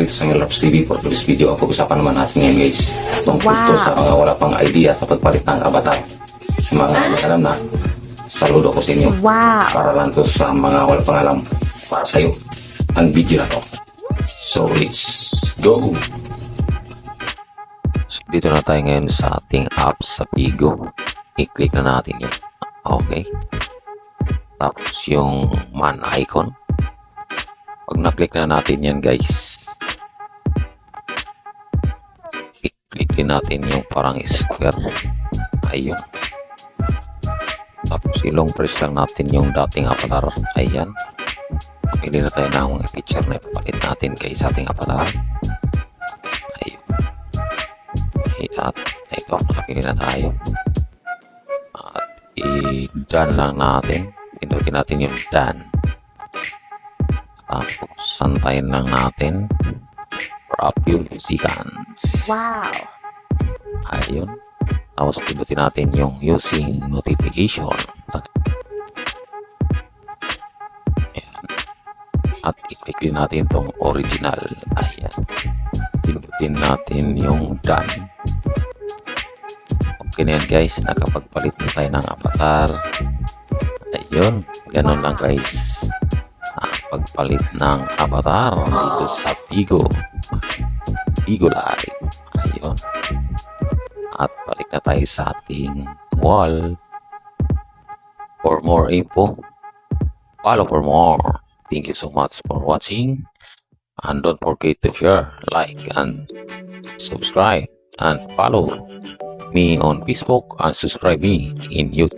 dito sa Millarps TV for today's video. Ang pag-usapan naman natin ngayon guys. Tungkol to Wow. sa mga wala pang idea sa pagpalit ng avatar. Sa mga may alam na, saludo ko sa inyo. Wow. Para lang to sa mga wala pang alam. Para sa'yo, ang video na to. So let's go! So, dito na tayo ngayon sa ating app sa Pigo. I-click na natin yun. Okay. Tapos yung man icon. Pag na-click na natin yan guys, din natin yung parang square. Ayun. Tapos ilong press lang natin yung dating avatar. Ayan. Pili na tayo ng mga picture na ipapalit natin kay sa ating avatar. Ayun. At ito, nakapili na tayo. At i-done lang natin. Pinutin natin yung done. Tapos, santayin lang natin for a few seconds. Wow. Ayun. Tapos, pinutin natin yung using notification. Ayan. At i-click din natin itong original. Ayan. Pinutin natin yung done. Okay na yan guys. Nakapagpalit na tayo ng avatar. Ayun. Ganun lang guys. Nakapagpalit ng avatar dito sa Bigo. Bigo Live. At balik na tayo sa ating wall. For more info, follow for more. Thank you so much for watching. And don't forget to share, like, and subscribe. And follow me on Facebook and subscribe me in YouTube.